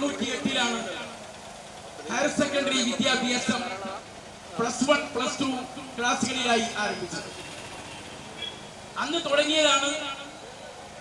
തൊണ്ണൂറ്റി എട്ടിലാണ് higher secondary വിദ്യാഭ്യാസം പ്ലസ് വൺ പ്ലസ് ടു ക്ലാസ്സുകളിലായി ആരംഭിച്ചത്. അന്ന് തുടങ്ങിയതാണ്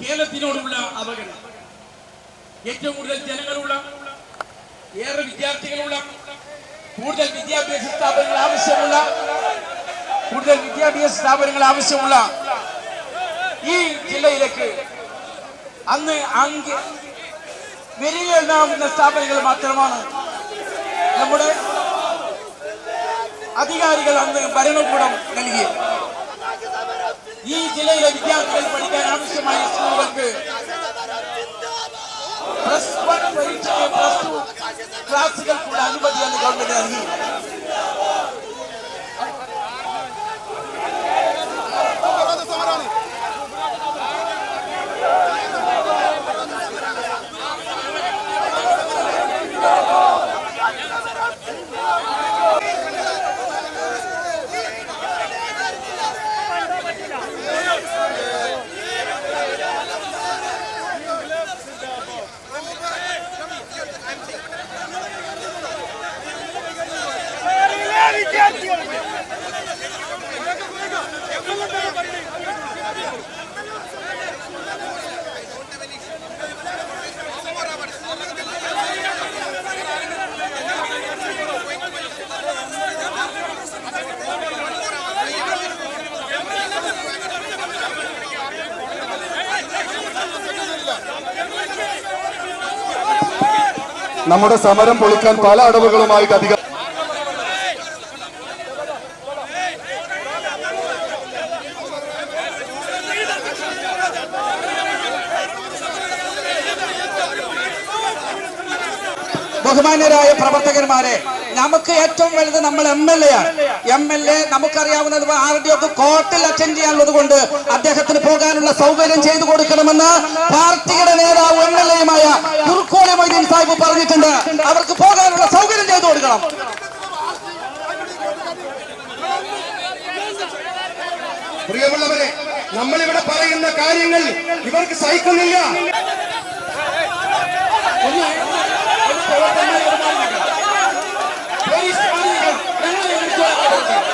കേരളത്തിനോടുള്ള അവഗണന. ഏറ്റവും കൂടുതൽ ജനങ്ങളുള്ള ഏറെ വിദ്യാർത്ഥികളുള്ള കൂടുതൽ വിദ്യാഭ്യാസ സ്ഥാപനങ്ങൾ ആവശ്യമുള്ള കൂടുതൽ വിദ്യാഭ്യാസ സ്ഥാപനങ്ങൾ ആവശ്യമുള്ള ഈ ജില്ലയിലേക്ക് അന്ന് വിരലെണ്ണാവുന്ന സ്ഥാപനങ്ങൾ മാത്രമാണ്. നമ്മുടെ അധികാരികൾ അന്ന് ഭരണകൂടം നൽകിയത് ഈ ജില്ലയിലെ വിദ്യാർത്ഥികൾ പഠിക്കാൻ ആവശ്യമായ സ്കൂളുകൾക്ക് പ്ലസ് വൺ പരീക്ഷയ്ക്ക് പ്ലസ് ടു ക്ലാസുകൾക്കുള്ള അന്ന് ഗവൺമെന്റ് നൽകി. നമ്മുടെ സമരം പൊളിക്കാൻ പല അടവുകളുമായിട്ട് അധികം ബഹുമാന്യരായ പ്രവർത്തകന്മാരെ നമുക്ക് ഏറ്റവും വലുത് നമ്മൾ എം എൽ എ ആണ് എം എൽ എ നമുക്കറിയാവുന്നത് ആർ ഡി ഒക്കെ കോർട്ടിൽ അറ്റൻഡ് ചെയ്യാനുള്ളത് കൊണ്ട് അദ്ദേഹത്തിന് പോകാനുള്ള സൗകര്യം ചെയ്തു കൊടുക്കണമെന്ന് പാർട്ടിയുടെ നേതാവ് എം എൽ എയുമായ കുർക്കോലി മൊയ്തീൻ സാഹിബ് പറഞ്ഞിട്ടുണ്ട് അവർക്ക് പോകാനുള്ള സൗകര്യം ചെയ്തു കൊടുക്കണം പ്രിയമുള്ളവരെ നമ്മളിവിടെ പറയുന്ന കാര്യങ്ങൾ ഇവർക്ക് സഹിക്കുന്നില്ല ഒന്ന് ഒന്ന് പ്രവർത്തകന്മാരെ ബഹുമാനിക്കണം. പോലീസ് മാലിന്യം ഞങ്ങളെ വിളിച്ചുകൊണ്ടിരിക്കുന്നത്.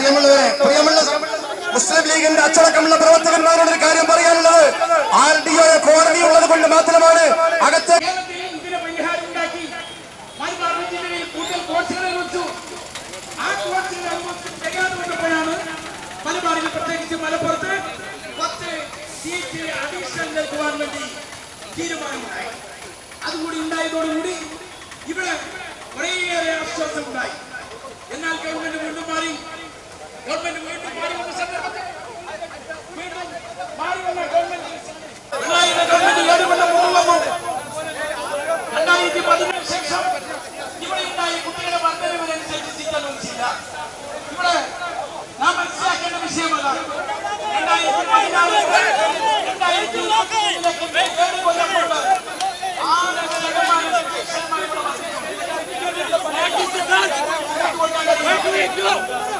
പ്രിയമുള്ളവരെ പ്രിയമുള്ള മുസ്ലിം ലീഗിന്റെ അച്ചടക്കമുള്ള പ്രവർത്തകന്മാരോട് ഒരു കാര്യം പറയാനുള്ളത്. ആർ ഡി ഒ കോടതി ഉള്ളത് കൊണ്ട് മാത്രമാണ് അകത്തെ പ്രത്യേകിച്ച് മലപ്പുറത്ത് പത്ത് സീറ്റ് അഡീഷണൽ നൽകുവാൻ വേണ്ടി തീരുമാനമുണ്ടായി. അതുകൂടി ഉണ്ടായതോടുകൂടി ഇവിടെ കുറേയേറെ ആശ്വാസം ഉണ്ടായി എന്നാൽ ഗവൺമെന്റ് വീണ്ടും മാറി ഗവൺമെന്റ് വീണ്ടും മാറി വന്ന സന്ദർഭത്തിൽ വീണ്ടും മാറി വന്ന ഗവൺമെന്റ് ഗവൺമെന്റ് രണ്ടായിരത്തി ശേഷം ഇവിടെ ഉണ്ടായ കുട്ടികളുടെ വർദ്ധനവിനനുസരിച്ച് സീറ്റ് ഇവിടെ നാം മനസ്സിലാക്കേണ്ട വിഷയമതാണ് രണ്ടായിരത്തി പതിനാറ് രണ്ടായിരത്തി ഏഴ് കൊല്ലം മുമ്പ് ആറ് ശതമാനം ശതമാനം ഇവിടെ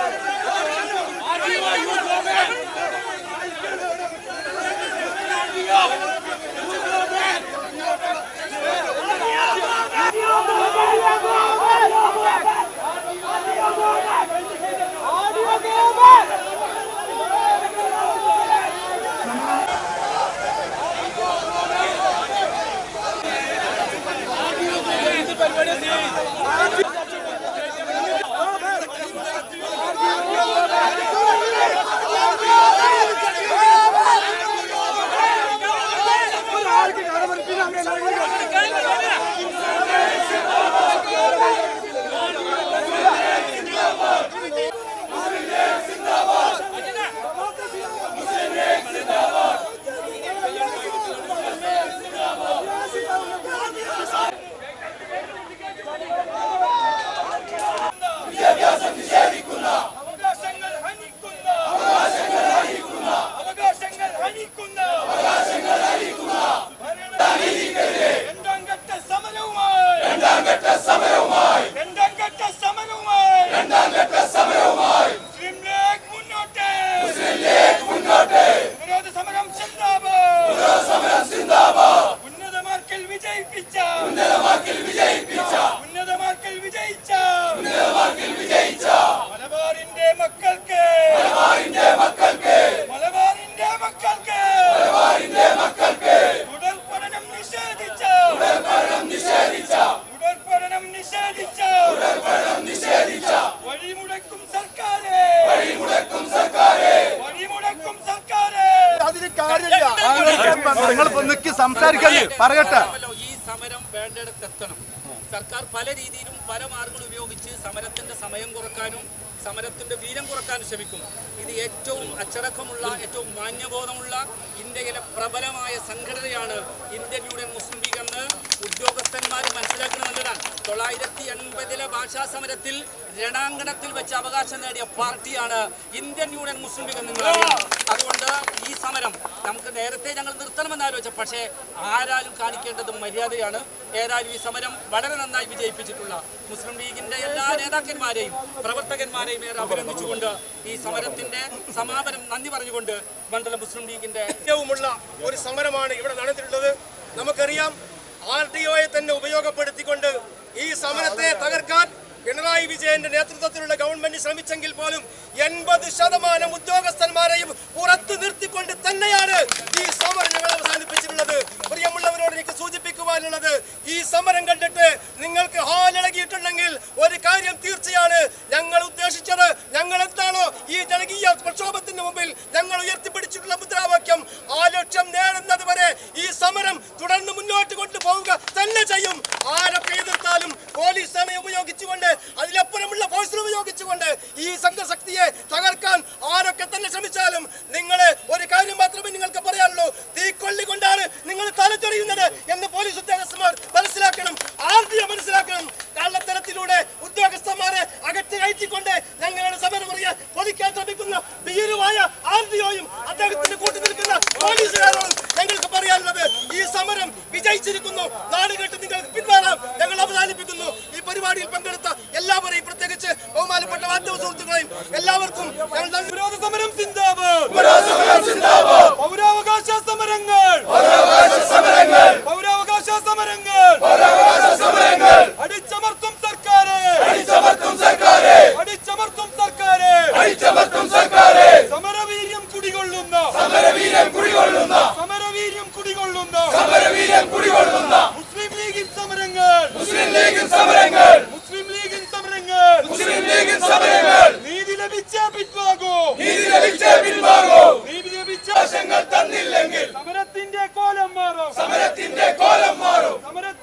സംസാരിക്കല്ലേ പറയട്ടെ. ഈ സമരം വേണ്ടിടത്തെത്തണം. സർക്കാർ പല രീതിയിലും പല മാർഗങ്ങൾ ഉപയോഗിച്ച് സമരത്തിന്റെ സമയം കുറക്കാനും സമരത്തിന്റെ വീരം കുറക്കാനും ശ്രമിക്കുന്നു. ഇത് ഏറ്റവും അച്ചടക്കമുള്ള ഏറ്റവും മാന്യബോധമുള്ള ഇന്ത്യയിലെ പ്രബലമായ സംഘടനയാണ് ഇന്ത്യൻ യൂണിയൻ മുസ്ലിം ലീഗ് എന്ന് ഉദ്യോഗസ്ഥന്മാർ മനസ്സിലാക്കുന്നത് നല്ലതാണ്. തൊള്ളായിരത്തി എൺപതിലെ ഭാഷാ സമരത്തിൽ രണാങ്കണത്തിൽ വെച്ച് അവകാശം നേടിയ പാർട്ടിയാണ് ഇന്ത്യൻ യൂണിയൻ മുസ്ലിം ലീഗ് എന്ന് നിങ്ങൾ അതുകൊണ്ട് ഈ സമരം നമുക്ക് നേരത്തെ ഞങ്ങൾ ആലോചിച്ച പക്ഷേ ആരാലും കാണിക്കേണ്ടത് മര്യാദയാണ്. ഏതായാലും ഈ സമരം വളരെ നന്നായി വിജയിപ്പിച്ചിട്ടുള്ള മുസ്ലിം ലീഗിന്റെ എല്ലാ നേതാക്കന്മാരെയും പ്രവർത്തകന്മാരെയും ഏറെ അഭിനന്ദിച്ചുകൊണ്ട് ഈ സമരത്തിന്റെ സമാപനം നന്ദി പറഞ്ഞുകൊണ്ട് മണ്ഡലം മുസ്ലിം ലീഗിന്റെ ഏറ്റവുമുള്ള ഒരു സമരമാണ് ഇവിടെ നടന്നിട്ടുള്ളത്. നമുക്കറിയാം ആർ ഡി ഒയെ തന്നെ ഉപയോഗപ്പെടുത്തിക്കൊണ്ട് ഈ സമരത്തെ തകർക്കാൻ പിണറായി വിജയന്റെ നേതൃത്വത്തിലുള്ള ഗവൺമെന്റ് ശ്രമിച്ചെങ്കിൽ പോലും എൺപത് ശതമാനം ഉദ്യോഗസ്ഥന്മാരെയും പുറത്തു നിർത്തിക്കൊണ്ട് തന്നെയാണ് ഈ സമരം ഞങ്ങൾ അവസാനിപ്പിച്ചിട്ടുള്ളത്. പ്രിയമുള്ളവരോട് എനിക്ക് സൂചിപ്പിക്കുവാനുള്ളത് ഈ സമരം കണ്ടിട്ട് നിങ്ങൾക്ക് ഹാലിളകിയിട്ടുണ്ടെങ്കിൽ ഒരു കാര്യം തീർച്ചയാണ്. ഞങ്ങൾ ഉദ്ദേശിച്ചത് ഞങ്ങൾ എന്താണോ ഈ ജനകീയ പ്രക്ഷോഭത്തിന് മുമ്പിൽ ഞങ്ങൾ ഉയർത്തിപ്പിടിച്ചിട്ടുള്ള മുദ്രാവാക്യം ആ ലക്ഷ്യം നേടുന്നത് വരെ ഈ സമരം തുടർന്ന് മുന്നോട്ട് കൊണ്ടുപോവുക തന്നെ ചെയ്യും. ഉപയോഗിച്ചുകൊണ്ട് ഈ സംഘശക്തിയെ ശരീരം കുടികൊള്ളുന്ന മുസ്ലിം ലീഗിൻ സമരങ്ങൾ. മുസ്ലിം ലീഗിൻ സമരങ്ങൾ. മുസ്ലിം ലീഗിൻ സമരങ്ങൾ. മുസ്ലിം ലീഗിൻ സമരങ്ങൾ. നീതി ലഭിച്ച പിൻവാകൂ നീതി ലഭിച്ച പിൻവാകൂ നീതി ലഭിച്ച ആശങ്കൾ തന്നില്ലെങ്കിൽ സമരത്തിന്റെ കോലം മാറും. സമരത്തിന്റെ കോലം മാറും. സമരത്തിന്റെ